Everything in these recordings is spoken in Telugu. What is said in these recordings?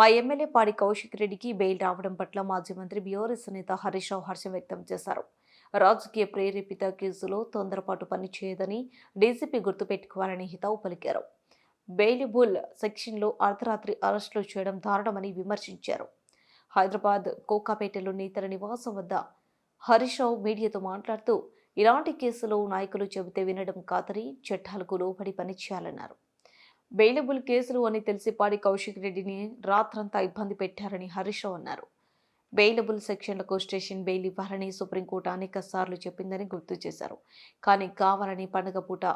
మా ఎమ్మెల్యే పాడి కౌశిక్ రెడ్డికి బెయిల్ రావడం పట్ల మాజీ మంత్రి బీఆర్ఎస్ నేత హరీష్ రావు హర్షం వ్యక్తం చేశారు. రాజకీయ ప్రేరేపిత కేసులో తొందరపాటు పనిచేయదని డీసీపీ గుర్తుపెట్టుకోవాలని హితవు పలికారు. బెయిలిబుల్ సెక్షన్లో అర్ధరాత్రి అరెస్టులు చేయడం దారుణమని విమర్శించారు. హైదరాబాద్ కోకాపేటలోని తన నివాసం వద్ద హరీష్ రావు మీడియాతో మాట్లాడుతూ ఇలాంటి కేసులో నాయకులు చెబితే వినడం కాదని చట్టాలకు లోబడి పనిచేయాలన్నారు బెయిలబుల్ కేసులు అని తెలిసి పాడి కౌశిక్ రెడ్డిని రాత్రంతా ఇబ్బంది పెట్టారని హరీష్ అన్నారు. బెయిలబుల్ సెక్షన్లకు స్టేషన్ బెయిల్ ఇవ్వాలని సుప్రీంకోర్టు అనేక సార్లు చెప్పిందని గుర్తు చేశారు. కానీ కావాలని పండుగ పూట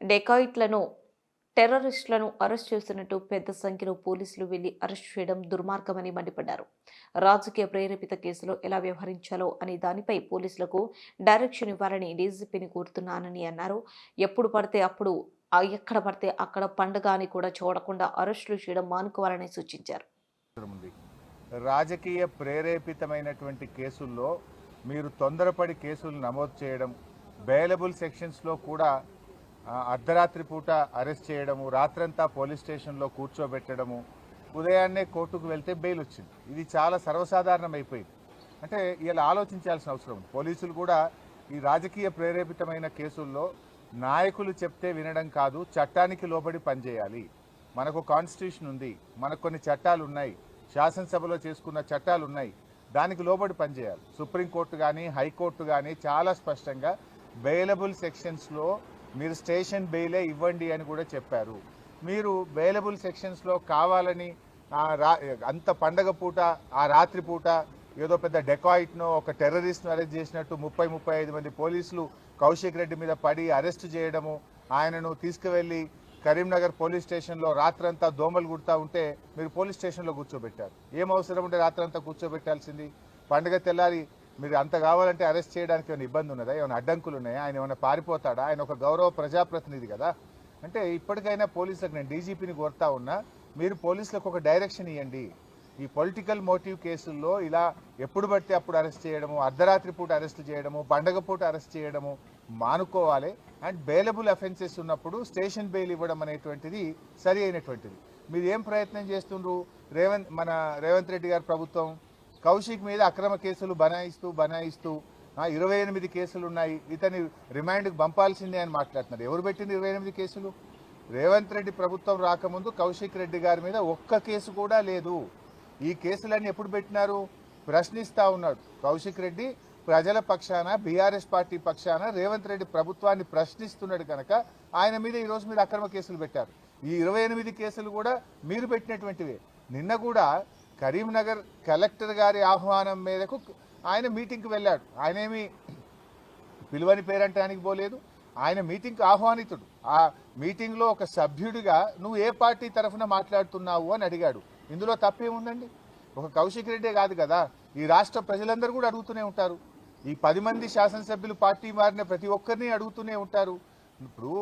డెకాయిట్లను టెర్రరిస్టులను అరెస్ట్ చేస్తున్నట్టు పెద్ద సంఖ్యలో పోలీసులు వెళ్ళి అరెస్ట్ చేయడం దుర్మార్గమని మండిపడ్డారు. రాజకీయ ప్రేరేపిత కేసులో ఎలా వ్యవహరించాలో అనే దానిపై పోలీసులకు డైరెక్షన్ ఇవ్వాలని డీజీపీని కోరుతున్నానని అన్నారు. ఎప్పుడు పడితే అప్పుడు ఎక్కడ పడితే అక్కడ పండుగ అని కూడా చూడకుండా అరెస్టులు చేయడం మానుకోవాలని సూచించారు. రాజకీయ ప్రేరేపితమైనటువంటి కేసుల్లో మీరు తొందరపడి కేసులు నమోదు చేయడం బెయిలబుల్ సెక్షన్స్లో కూడా అర్ధరాత్రి పూట అరెస్ట్ చేయడము రాత్రంతా పోలీస్ స్టేషన్లో కూర్చోబెట్టడము ఉదయాన్నే కోర్టుకు వెళ్తే బెయిల్ వచ్చింది. ఇది చాలా సర్వసాధారణం అయిపోయింది అంటే ఇలా ఆలోచించాల్సిన అవసరం ఉంది. పోలీసులు కూడా ఈ రాజకీయ ప్రేరేపితమైన కేసుల్లో నాయకులు చెప్తే వినడం కాదు చట్టానికి లోబడి పనిచేయాలి. మనకు కాన్స్టిట్యూషన్ ఉంది మనకు కొన్ని చట్టాలు ఉన్నాయి శాసనసభలో చేసుకున్న చట్టాలు ఉన్నాయి దానికి లోబడి పనిచేయాలి. సుప్రీంకోర్టు కానీ హైకోర్టు కానీ చాలా స్పష్టంగా బెయిలబుల్ సెక్షన్స్లో మీరు స్టేషన్ బెయిలే ఇవ్వండి అని కూడా చెప్పారు. మీరు బెయిలబుల్ సెక్షన్స్లో కావాలని అంత పండగ పూట ఆ రాత్రి పూట ఏదో పెద్ద డెకాయిట్ను ఒక టెర్రరిస్ట్ను అరెస్ట్ చేసినట్టు ముప్పై ముప్పై ఐదు మంది పోలీసులు కౌశిక్ రెడ్డి మీద పడి అరెస్ట్ చేయడము ఆయనను తీసుకువెళ్ళి కరీంనగర్ పోలీస్ స్టేషన్లో రాత్రంతా దోమలు గుడతా ఉంటే మీరు పోలీస్ స్టేషన్లో కూర్చోబెట్టారు. ఏం అవసరం ఉంటే రాత్రంతా కూర్చోబెట్టాల్సింది? పండగ తెల్లారి మీరు అంత కావాలంటే అరెస్ట్ చేయడానికి ఏమైనా ఇబ్బంది ఉన్నదా? ఏమైనా అడ్డంకులు ఉన్నాయా? ఆయన ఏమైనా పారిపోతాడా? ఆయన ఒక గౌరవ ప్రజాప్రతినిధి కదా. అంటే ఇప్పటికైనా పోలీసులకు నేను డీజీపీని కోరుతా ఉన్నా మీరు పోలీసులకు ఒక డైరెక్షన్ ఇవ్వండి ఈ పొలిటికల్ మోటివ్ కేసుల్లో ఇలా ఎప్పుడు పడితే అప్పుడు అరెస్ట్ చేయడము అర్ధరాత్రి పూట అరెస్ట్ చేయడము పండగ పూట అరెస్ట్ చేయడము మానుకోవాలి. అండ్ బెయిలబుల్ అఫెన్సెస్ ఉన్నప్పుడు స్టేషన్ బెయిల్ ఇవ్వడం అనేటువంటిది సరి అయినటువంటిది. మీరు ఏం ప్రయత్నం చేస్తుండ్రు? రేవంత్ మన రేవంత్ రెడ్డి గారి ప్రభుత్వం కౌశిక్ మీద అక్రమ కేసులు బనాయిస్తూ బనాయిస్తూ ఇరవై ఎనిమిది కేసులు ఉన్నాయి. ఇతని రిమాండ్కి పంపాల్సిందే అని మాట్లాడుతున్నారు. ఎవరు పెట్టింది ఇరవై ఎనిమిది కేసులు? రేవంత్ రెడ్డి ప్రభుత్వం రాకముందు కౌశిక్ రెడ్డి గారి మీద ఒక్క కేసు కూడా లేదు. ఈ కేసులన్నీ ఎప్పుడు పెట్టినారు? ప్రశ్నిస్తూ ఉన్నాడు. కౌశిక్ రెడ్డి ప్రజల పక్షాన బీఆర్ఎస్ పార్టీ పక్షాన రేవంత్ రెడ్డి ప్రభుత్వాన్ని ప్రశ్నిస్తున్నాడు కనుక ఆయన మీద ఈరోజు మీరు అక్రమ కేసులు పెట్టారు. ఈ ఇరవై ఎనిమిది కేసులు కూడా మీరు పెట్టినటువంటివే. నిన్న కూడా కరీంనగర్ కలెక్టర్ గారి ఆహ్వానం మేరకు ఆయన మీటింగ్కి వెళ్ళాడు. ఆయనేమి పిలువని పేరంటానికి పోలేదు. ఆయన మీటింగ్కి ఆహ్వానితుడు. ఆ మీటింగ్లో ఒక సభ్యుడిగా నువ్వు ఏ పార్టీ తరఫున మాట్లాడుతున్నావు అని అడిగాడు. ఇందులో తప్పేముందండి? ఒక కౌశిక్ రెడ్డే కాదు కదా. ఈ రాష్ట్ర ప్రజలందరూ కూడా అడుగుతూనే ఉంటారు. ఈ పది మంది శాసనసభ్యులు పార్టీ మారిన ప్రతి ఒక్కరిని అడుగుతూనే ఉంటారు. ఇప్పుడు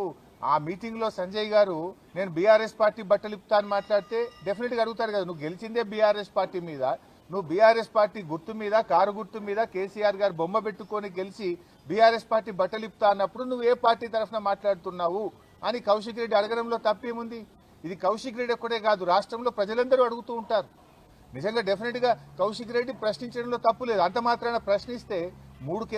ఆ మీటింగ్లో సంజయ్ గారు నేను బీఆర్ఎస్ పార్టీ బట్టలు ఇప్పుతా అని మాట్లాడితే డెఫినెట్గా అడుగుతారు కదా. నువ్వు గెలిచిందే బీఆర్ఎస్ పార్టీ మీద. నువ్వు బీఆర్ఎస్ పార్టీ గుర్తు మీద కారు గుర్తు మీద కేసీఆర్ గారు బొమ్మ పెట్టుకొని గెలిచి బీఆర్ఎస్ పార్టీ బట్టలు అన్నప్పుడు నువ్వు ఏ పార్టీ తరఫున మాట్లాడుతున్నావు అని కౌశిక్ రెడ్డి అడగడంలో తప్పేముంది? ఇది కౌశిక్ రెడ్డి ఒక్కడే కాదు రాష్ట్రంలో ప్రజలందరూ అడుగుతూ ఉంటారు. నిజంగా డెఫినెట్గా కౌశిక్ రెడ్డి ప్రశ్నించడంలో తప్పు లేదు. అంత మాత్రాన ప్రశ్నిస్తే మూడు కేసులు